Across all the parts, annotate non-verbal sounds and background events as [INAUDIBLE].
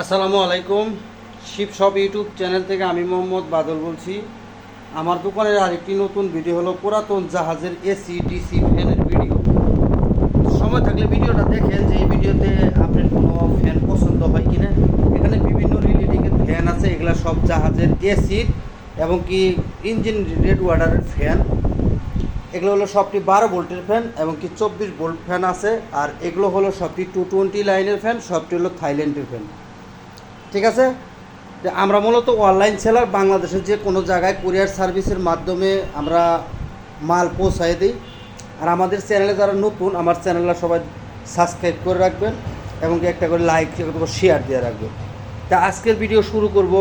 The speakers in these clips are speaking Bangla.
আসসালামু আলাইকুম। শিব শপ ইউটিউব চ্যানেল থেকে আমি মোহাম্মদ বাদল বলছি। আমার দোকানের আরেকটি নতুন ভিডিও হলো পুরাতন জাহাজের এসি ডিসি ফ্যানের ভিডিও সময় থাকলে ভিডিওটা দেখেন যে এই ভিডিওতে আপনার কোনো ফ্যান পছন্দ হয় কিনা। এখানে বিভিন্ন রিলেটিংয়ের ফ্যান আছে, এগুলা সব জাহাজের এসির এবং কি ইঞ্জিন রেড ওয়াটারের ফ্যান এগুলো হলো সবটি বারো ভোল্টের ফ্যান এবং কি চব্বিশ ভোল্ট ফ্যান আছে। আর এগুলো হলো সবটি টু টোয়েন্টি লাইনের ফ্যান সবটি হলো থাইল্যান্ডের ফ্যান ঠিক আছে? আমরা মূলত অনলাইন সেলার বাংলাদেশের যে কোনো জায়গায় কুরিয়ার সার্ভিসের মাধ্যমে আমরা মাল পৌঁছায় দিই। আর আমাদের চ্যানেলে যারা নতুন, আমার চ্যানেলটা সবাই সাবস্ক্রাইব করে রাখবেন এবং একটা করে লাইক শেয়ার দিয়ে রাখবেন। তা আজকের ভিডিও শুরু করব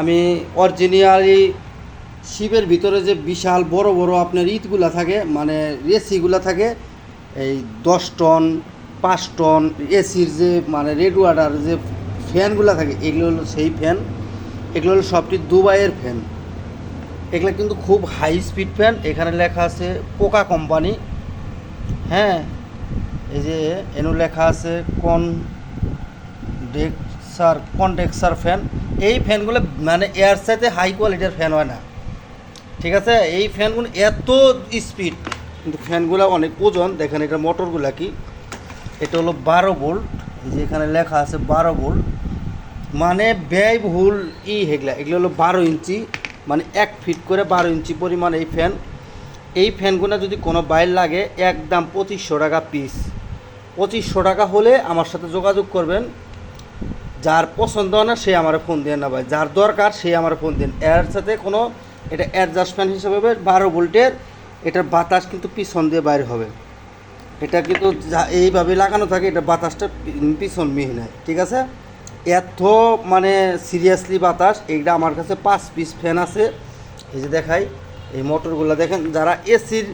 আমি অরিজিনালি শিবের ভিতরে যে বিশাল বড় বড় আপনার ইটগুলা থাকে মানে রেসিগুলা থাকে, এই দশ টন, পাঁচ টন এসির যে মানে রেড ওয়াটার যে ফ্যানগুলো থাকে, এগুলো হলো সেই ফ্যান, এগুলো হলো সবটি দুবাইয়ের ফ্যান। এগুলো কিন্তু খুব হাই স্পিড ফ্যান, এখানে লেখা আছে পোকা কোম্পানি। হ্যাঁ এই যে এনু লেখা আছে কন ডেক্সার কনডেক্সার ফ্যান। এই ফ্যানগুলো মানে এয়ার সাথে হাই কোয়ালিটির ফ্যান হয় না। ঠিক আছে? এই ফ্যানগুলো এত স্পিড কিন্তু ফ্যানগুলো অনেক ওজন, দেখেন এটা মোটরগুলা কি? এটা হলো বারো ভোল্ট এই যে এখানে লেখা আছে বারো ভোল্ট মানে ব্যয়বহুল ই হেগলা, এগুলো হলো বারো ইঞ্চি মানে এক ফিট করে বারো ইঞ্চি পরিমাণ এই ফ্যান এই ফ্যানগুলো যদি কোনো বাইর লাগে, একদম পঁচিশশো টাকা পিস পঁচিশশো টাকা হলে আমার সাথে যোগাযোগ করবেন। যার পছন্দ হয় না, সে আমার ফোন দিয়ে না ভাই। যার দরকার, সে আমার ফোন দিন। এর সাথে কোনো, এটা অ্যাডজাস্টমেন্ট হিসেবে বারো ভোল্টের। এটার বাতাস কিন্তু পিছন দিয়ে বাইর হবে। এটা কিন্তু এইভাবে লাগানো থাকে, এটা বাতাসটা পিছন মিহি নেয় ঠিক আছে? এত মানে সিরিয়াসলি বাতাস, এইটা আমার কাছে পাঁচ পিস ফ্যান আছে। এই যে দেখাই, এই মোটরগুলো দেখেন, যারা এসির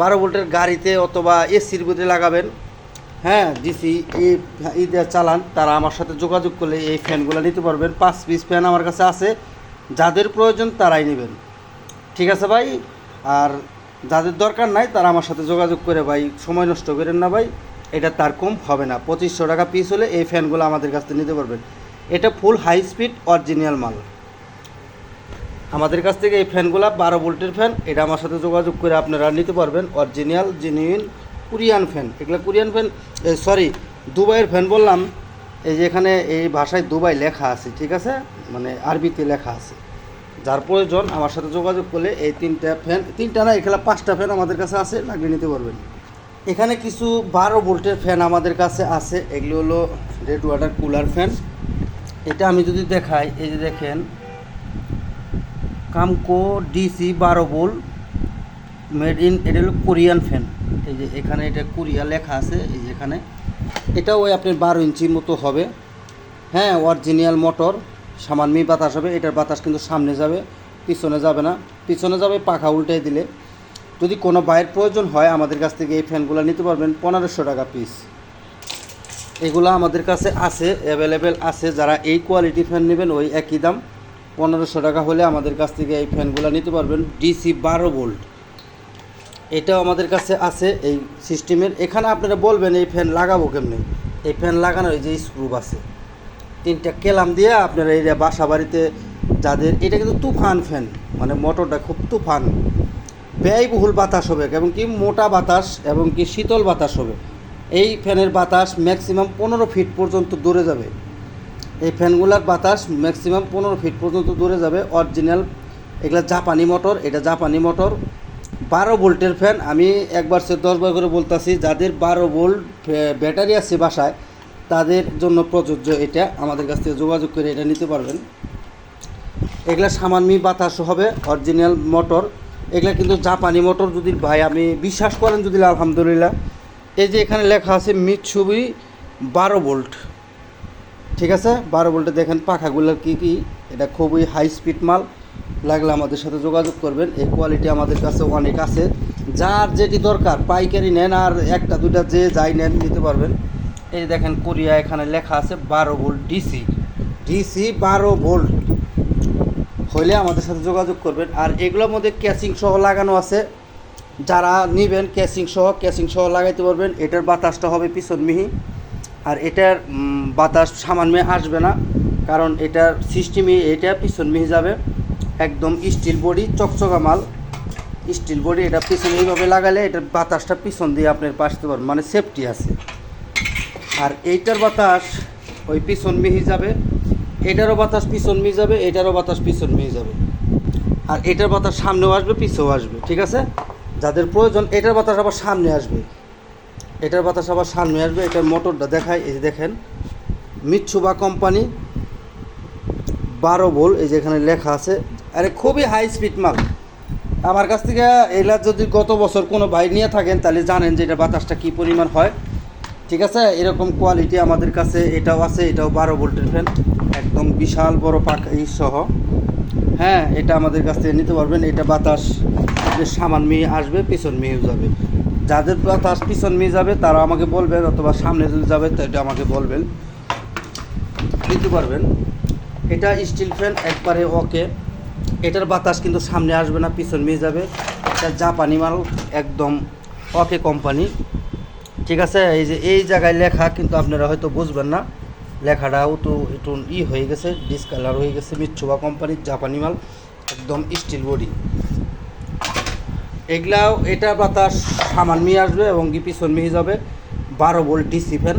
বারো ভোল্টের গাড়িতে অথবা এসির ভিতরে লাগাবেন হ্যাঁ ডিসি এই চালান, তারা আমার সাথে যোগাযোগ করলে এই ফ্যানগুলো নিতে পারবেন। পাঁচ পিস ফ্যান আমার কাছে আছে, যাদের প্রয়োজন তারাই নেবেন। ঠিক আছে ভাই? আর যাদের দরকার নাই, তারা আমার সাথে যোগাযোগ করে ভাই, সময় নষ্ট করেন না ভাই। এটা তার কম হবে না। পঁচিশশো টাকা পিস হলে এই ফ্যানগুলো আমাদের কাছ থেকে নিতে পারবেন। এটা ফুল হাই স্পিড অরিজিনাল মাল। আমাদের কাছ থেকে এই ফ্যানগুলো বারো ভোল্টের ফ্যান এটা আমার সাথে যোগাযোগ করে আপনারা নিতে পারবেন। অরিজিনাল জেনুইন কোরিয়ান ফ্যান এগুলো কোরিয়ান ফ্যান সরি দুবাইয়ের ফ্যান বললাম। এই যে এখানে এই ভাষায় দুবাই লেখা আছে, ঠিক আছে? মানে আরবিতে লেখা আছে। যার প্রয়োজন, আমার সাথে যোগাযোগ করলে এই তিনটা ফ্যান তিনটা না এখানে পাঁচটা ফ্যান আমাদের কাছে আছে লাগিয়ে নিতে পারবেন। এখানে কিছু বারো ভোল্টের ফ্যান আমাদের কাছে আছে। এগুলো হলো রেড ওয়াটার কুলার ফ্যান এটা আমি যদি দেখাই, এই যে দেখেন কামকো ডিসি বারো বোল মেড ইন এটা হলো কোরিয়ান ফ্যান এই যে এখানে এটা কোরিয়া লেখা আছে, এই যে এখানে। এটাও ওই আপনার বারো ইঞ্চি মতো হবে। হ্যাঁ অরিজিনাল মোটর সামান্যই বাতাস হবে। এটার বাতাস কিন্তু সামনে যাবে, পিছনে যাবে না। পিছনে যাবে, পাখা উল্টে দিলে। যদি কোনো বাইরের প্রয়োজন হয়, আমাদের কাছ থেকে এই ফ্যানগুলো নিতে পারবেন, পনেরোশো টাকা পিস এগুলো আমাদের কাছে আছে অ্যাভেলেবেল আছে। যারা এই কোয়ালিটি ফ্যান নেবেন, ওই একই দাম। পনেরোশো টাকা হলে আমাদের কাছ থেকে এই ফ্যানগুলো নিতে পারবেন ডিসি বারো ভোল্ট এটাও আমাদের কাছে আছে এই সিস্টেমের। এখানে আপনারা বলবেন, এই ফ্যান লাগাবো কেমনি? এই ফ্যান লাগানোর যে স্ক্রুপ আছে, তিনটা কেলাম দিয়ে আপনারা এই বাসা বাড়িতে যাদের, এটা কিন্তু তুফান ফ্যান মানে মোটরটা খুব তুফান। ব্যয়বহুল বাতাস হবে, এবং কি মোটা বাতাস এবং কি শীতল বাতাস হবে। এই ফ্যানের বাতাস ম্যাক্সিমাম পনেরো ফিট পর্যন্ত দূরে যাবে। এই ফ্যানগুলোর বাতাস ম্যাক্সিমাম পনেরো ফিট পর্যন্ত দূরে যাবে। অরিজিনাল, এগুলো জাপানি মোটর, এটা জাপানি মোটর। বারো ভোল্টের ফ্যান, আমি একবার সে দশবার করে বলতাছি, যাদের বারো ভোল্ট ব্যাটারি আছে বাসায়, তাদের জন্য প্রযোজ্য এটা। আমাদের কাছ থেকে যোগাযোগ করে এটা নিতে পারবেন। এগুলা সামান্য বাতাস হবে, অরিজিনাল মোটর। এগুলা কিন্তু জাপানি মোটর যদি ভাই আমি বিশ্বাস করেন যদি, আলহামদুলিল্লাহ। এই যে এখানে লেখা আছে মিৎসুবি বারো ভোল্ট। ঠিক আছে? বারো ভোল্টে দেখেন পাখাগুলো কী কী? এটা খুবই হাই স্পিড মাল। লাগলে আমাদের সাথে যোগাযোগ করবেন। এই কোয়ালিটি আমাদের কাছে অনেক আছে। যার যেটি দরকার, পাইকারি নেন আর একটা দুটা যে যাই নেন, নিতে পারবেন। এই দেখেন, কোরিয়া এখানে লেখা আছে বারো ভোল্ট ডিসি। ডিসি বারো ভোল্ট। হইলে আমাদের সাথে যোগাযোগ করবেন। আর এগুলোর মধ্যে ক্যাচিং সহ লাগানো আছে। যারা নেবেন ক্যাচিং সহ ক্যাচিং সহ লাগাইতে পারবেন। এটার বাতাসটা হবে পিছন মিহি। আর এটার বাতাস সামান্য আসবে না। কারণ এটার সিস্টেমই এটা পিছন মিহি যাবে। একদম স্টিল বডি চকচকা মাল। স্টিল বডি এটা পিছনে এইভাবে লাগালে এটার বাতাসটা পিছন দিয়ে আপনার পাশতে পারবেন মানে সেফটি আছে। আর এইটার বাতাস ওই পিছন মিহি যাবে। এটারও বাতাস পিছন মিহি যাবে, এটারও বাতাস পিছন মিহি যাবে। আর এটার বাতাস সামনেও আসবে, পিছেও আসবে, ঠিক আছে? যাদের প্রয়োজন, এটার বাতাস আবার সামনে আসবে। এটার বাতাস আবার সামনে আসবে, এটার মোটরটা দেখায় এই যে দেখেন মিৎসুবা কোম্পানি, বারো ভোল এই যে এখানে লেখা আছে। আরে খুবই হাই স্পিড মাল। আমার কাছ থেকে এগুলা যদি গত বছর কোনো ভাই নিয়ে থাকেন, তাহলে জানেন যে এটা বাতাসটা কী পরিমাণ হয়, ঠিক আছে? এরকম কোয়ালিটি আমাদের কাছে, এটাও আছে, এটাও বারো ভোল্টের ফ্যান একদম বিশাল বড় পাখি সহ। হ্যাঁ এটা আমাদের কাছ থেকে নিতে পারবেন। এটা বাতাস যে সামান মেয়ে আসবে, পিছন মেয়েও যাবে। যাদের বাতাস পিছন মেয়ে যাবে, তারা আমাকে বলবেন অথবা সামনে যদি যাবে, তো এটা আমাকে বলবেন। নিতে পারবেন। এটা স্টিল ফ্যান একবারে ওকে এটার বাতাস কিন্তু সামনে আসবে না, পিছন মেয়ে যাবে। এটা জাপানি মাল, একদম ওকে কোম্পানি ঠিক আছে? এই যে, এই জায়গায় লেখা, কিন্তু আপনারা হয়তো বুঝবেন না। লেখাটাও তো একটু ই হয়ে গেছে ডিসকালার হয়ে গেছে, মিচ্ছুবা কোম্পানির জাপানি মাল, একদম স্টিল বডি এগুলাও এটা বাতাস সামান মিয়ে আসবে এবং কি পিছন মিহি যাবে, বারো ভোল্ট ডিসি ফ্যান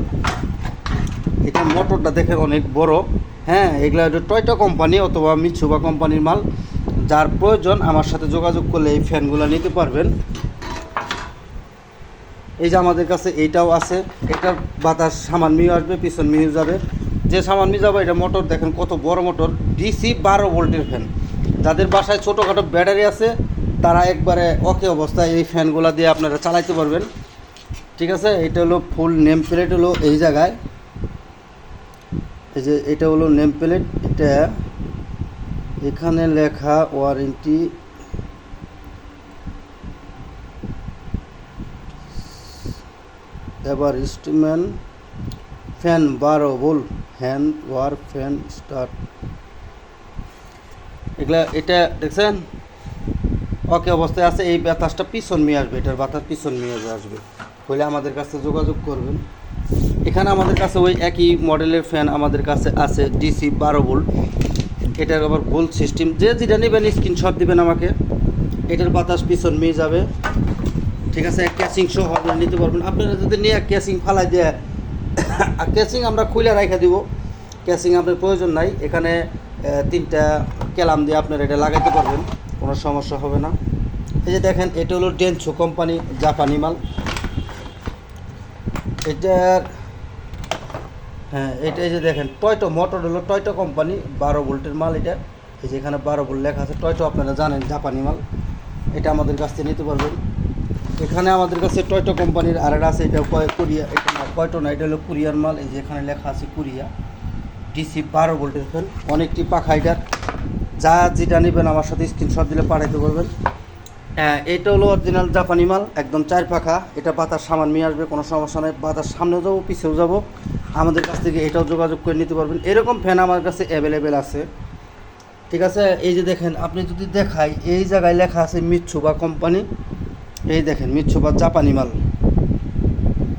এটা মোটরটা দেখে অনেক বড়। হ্যাঁ এগুলা টয়টা কোম্পানি অথবা মিৎসুবা কোম্পানির মাল। যার প্রয়োজন, আমার সাথে যোগাযোগ করলে এই ফ্যানগুলো নিতে পারবেন। এই যে আমাদের কাছে এইটাও আছে। এটার বাতাস সামান মিহি আসবে, পিছন মিহি যাবে। যে সামান মিহি যাবে, এটা মোটর, দেখেন কত বড় মোটর। ডিসি বারো ভোল্টের ফ্যান যাদের বাসায় ছোটোখাটো ব্যাটারি আছে, তারা একবারে ওকে অবস্থায় এই ফ্যানগুলো দিয়ে আপনারা চালাইতে পারবেন। ঠিক আছে? এটা হলো ফুল নেম প্লেট হলো এই জায়গায়। এই যে এটা হলো নেম প্লেট এটা এখানে লেখা ওয়ারেন্টি এবার স্টিম্যান ফ্যান বারো ভোল হ্যান্ড ওয়ার ফ্যান স্টার্ট এগুলা, এটা দেখছেন? ওকে অবস্থায় আছে, এই বাতাসটা পিছন নিয়ে আসবে, এটার বাতাস পিছন নিয়ে আসবে। হলে আমাদের কাছে যোগাযোগ করবেন। এখানে আমাদের কাছে ওই একই মডেলের ফ্যান আমাদের কাছে আছে, ডিসি বারো ভোল্ট এটার আবার ভোল্ট সিস্টেম, যে যেটা নেবেন স্ক্রিনশট দিবেন আমাকে। এটার বাতাস পিছন নিয়ে যাবে। ঠিক আছে ক্যাচিং সহ আপনারা নিতে পারবেন। আপনারা যদি নিয়ে ক্যাচিং ফালাই দেয়, [COUGHS] আর ক্যাচিং আমরা খুলে রেখে দিব। ক্যাচিং আপনার প্রয়োজন নাই। এখানে তিনটা ক্যালাম দিয়ে আপনারা এটা লাগাইতে পারবেন। কোনো সমস্যা হবে না। এই যে দেখেন, এটা হলো ডেনসো কোম্পানি জাপানি মাল। এটার হ্যাঁ এটা এই যে দেখেন টয়টো মোটর হলো টয়টো কোম্পানি বারো ভোল্টের মাল এটা। এই যে এখানে বারো ভোল্ট লেখা আছে। টয়টো আপনারা জানেন জাপানি মাল। এটা আমাদের কাছ থেকে নিতে পারবেন। এখানে আমাদের কাছে টয়টো কোম্পানির আর একটা আছে, এটা কয় কোরিয়া, এটা না টয়টো না, এটা হলো কোরিয়ার মাল, এই যে এখানে লেখা আছে কোরিয়া। ডিসি বারো ভোল্টের ফ্যান, অনেকটি পাখা এটার যা যেটা নেবেন আমার সাথে স্ক্রিনশট দিলে পাঠাইতে পারবেন। হ্যাঁ এটা হলো অরিজিনাল জাপানি মাল, একদম চার পাখা। এটা বাতাস সামান নিয়ে আসবে, কোনো সমস্যা নেই। বাতাস সামনেও যাব, পিছেও যাব। আমাদের কাছ থেকে এটাও যোগাযোগ করে নিতে পারবেন। এরকম ফ্যান আমার কাছে অ্যাভেলেবেল আছে। ঠিক আছে, এই যে দেখেন, আপনি যদি দেখাই, এই জায়গায় লেখা আছে মিচ্ছুবা কোম্পানি এই দেখেন মিচ্ছুবা জাপানি মাল।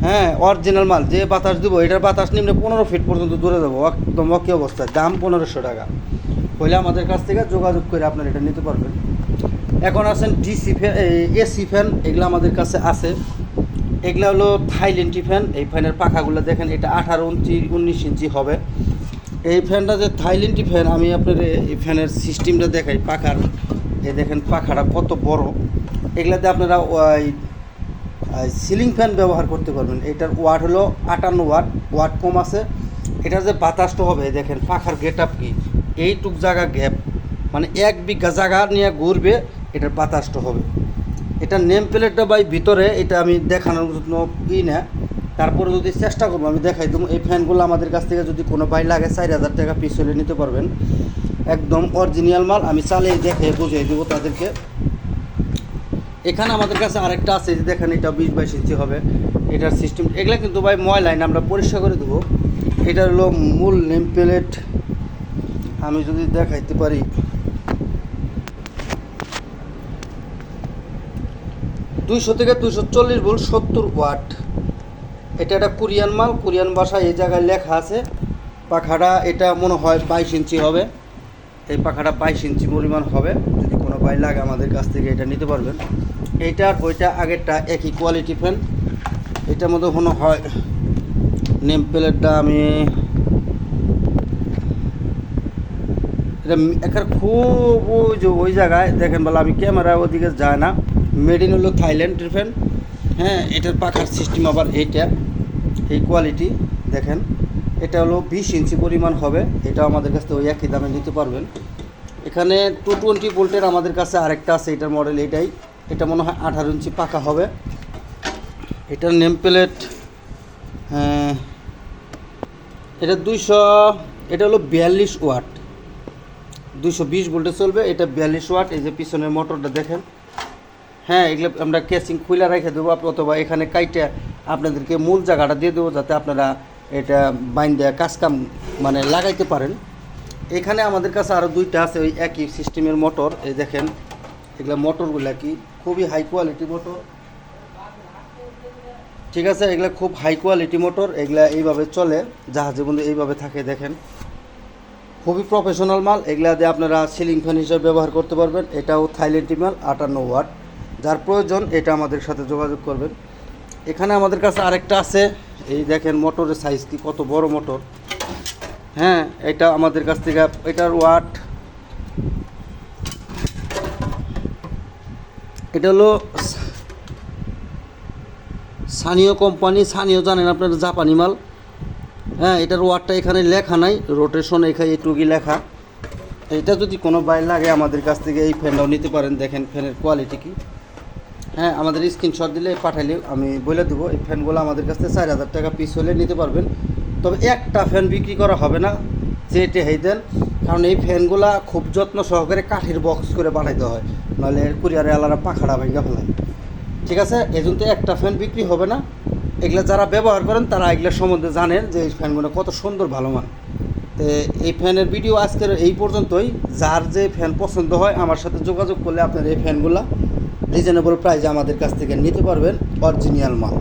হ্যাঁ অরিজিনাল মাল, যে বাতাস দিব, এটার বাতাস নিম্নে পনেরো ফিট পর্যন্ত দূরে যাব, একদম অকি অবস্থায়, দাম পনেরোশো টাকা। হইলে আমাদের কাছ থেকে যোগাযোগ করে আপনারা এটা নিতে পারবেন। এখন আছেন ডিসি ফ্যান এসি ফ্যান এগুলো আমাদের কাছে আছে। এগুলো হলো থাইল্যান্ডি ফ্যান এই ফ্যানের পাখাগুলো দেখেন, এটা আঠারো ইঞ্চি, উনিশ ইঞ্চি হবে। এই ফ্যানটা যে থাইল্যান্ডি ফ্যান আমি আপনার এই ফ্যানের সিস্টেমটা দেখাই, পাখার। এই দেখেন, পাখাটা কত বড়। এগুলাতে আপনারা ওই সিলিং ফ্যান ব্যবহার করতে পারবেন। এটার ওয়াট হলো আটান্ন ওয়াট ওয়াট কম আছে। এটার যে বাতাসটা হবে, দেখেন, পাখার গেট আপ কি? এইটুক জায়গা গ্যাপ মানে এক বিঘা জায়গা নিয়ে ঘুরবে, এটার বাতাসটা হবে। এটা নেম প্লেটটা বাই ভিতরে, এটা আমি দেখানোর জন্য ই না। তারপরে যদি চেষ্টা করব, আমি দেখাই দেবো। এই ফ্যানগুলো আমাদের কাছ থেকে যদি কোনো ভাই লাগে, চার হাজার টাকা পিস হলে নিতে পারবেন। একদম অরিজিনাল মাল, আমি চালিয়ে দেখে বুঝিয়ে দেবো তাদেরকে। এখানে আমাদের কাছে আরেকটা আছে যে দেখেন, এটা বিশ বাইশ ইঞ্চি হবে। এটার সিস্টেম এগুলো কিন্তু ভাই ময়লাইন আমরা পরিষ্কার করে দেবো এটা হলো মূল নেম প্লেট আমি যদি দেখাইতে পারি। দুইশো থেকে দুইশো চল্লিশ ভোল্ট সত্তর ওয়াট। এটা একটা কোরিয়ান মাল, কোরিয়ান ভাষায় এই জায়গায় লেখা আছে। পাখাটা, এটা মনে হয় বাইশ ইঞ্চি হবে। এই পাখাটা বাইশ ইঞ্চি পরিমাণ হবে। কোনো ভাই লাগে আমাদের কাছ থেকে এটা নিতে পারবেন। এইটার ওইটা আগেরটা একই কোয়ালিটি ফ্যান এটার মধ্যে মনে হয় নেম প্লেটটা আমি এটা এখানে খুব ওই যে ওই জায়গায় দেখেন বলে আমি ক্যামেরা ওদিকে যায় না। মেড ইন হলো থাইল্যান্ডের ফ্যান হ্যাঁ এটার পাখার সিস্টেম আবার এইটা, এই কোয়ালিটি দেখেন। এটা হলো বিশ ইঞ্চি পরিমাণ হবে। এটা আমাদের কাছ থেকে ওই একই দামে নিতে পারবেন। এখানে টু টোয়েন্টি ভোল্টের আমাদের কাছে আরেকটা আছে, এটার মডেল এটাই। এটা মনে হয় আঠারো ইঞ্চি পাকা হবে। এটার নেম প্লেট হ্যাঁ এটা দুইশো, এটা হলো বিয়াল্লিশ ওয়াট। দুইশো বিশ ভোল্টে চলবে, এটা বিয়াল্লিশ ওয়াট, এই যে পিছনের মোটরটা দেখেন। হ্যাঁ এগুলো আমরা কেসিং খুলে রেখে দেবো অথবা এখানে কাইটে আপনাদেরকে মূল জায়গাটা দিয়ে দেবো, যাতে আপনারা এটা বাইন দেয়া কাজ কাম মানে লাগাইতে পারেন। এখানে আমাদের কাছে আরও দুইটা আছে, ওই একই সিস্টেমের মোটর। এই দেখেন, এগুলো মোটরগুলা কি? খুবই হাই কোয়ালিটি মোটর ঠিক আছে, এগুলো খুব হাই কোয়ালিটি মোটর এগুলা এইভাবে চলে। জাহাজের মধ্যে এইভাবে থাকে, দেখেন। খুবই প্রফেশনাল মাল, এগুলা দিয়ে আপনারা সিলিং ফ্যান হিসেবে ব্যবহার করতে পারবেন। এটাও থাইল্যান্ডি মাল আটান্ন ওয়াট। যার প্রয়োজন, এটা আমাদের সাথে যোগাযোগ করবেন। এখানে আমাদের কাছে আরেকটা আছে, এই দেখেন মোটরের সাইজ কি, কত বড় মোটর হ্যাঁ এটা আমাদের কাছ থেকে, এটার ওয়াট। এটা হলো স্থানীয় কোম্পানি, স্থানীয় জানেন আপনার জাপানি মাল। হ্যাঁ এটার ওয়ার্ডটা এখানে লেখা নাই রোটেশন এখানে এইটুকি লেখা। এটা যদি কোনো বাইর লাগে আমাদের কাছ থেকে এই ফ্যানটাও নিতে পারেন, দেখেন ফ্যানের কোয়ালিটি কি। হ্যাঁ আমাদের স্ক্রিনশট দিলে পাঠাইলে আমি বলে দেবো, এই ফ্যানগুলো আমাদের কাছ থেকে চার হাজার টাকা পিস হলে নিতে পারবেন। তবে একটা ফ্যান বিক্রি করা হবে না, যেটে হেই দেন কারণ এই ফ্যানগুলা খুব যত্ন সহকারে কাঠের বক্স করে পাঠাইতে হয় নাহলে কুরিয়ারে আলাদা পাখাড়া ভেঙে ফেলায় ঠিক আছে? এই জন্য তো একটা ফ্যান বিক্রি হবে না। এগুলা যারা ব্যবহার করেন, তারা এগুলোর সম্বন্ধে জানেন যে এই ফ্যানগুলো কত সুন্দর ভালো মান তো এই ফ্যানের ভিডিও আজকের এই পর্যন্তই। যার যে ফ্যান পছন্দ হয়, আমার সাথে যোগাযোগ করলে আপনার এই ফ্যানগুলো রিজনেবল প্রাইসে আমাদের কাছ থেকে নিতে পারবেন অরিজিনাল মাল।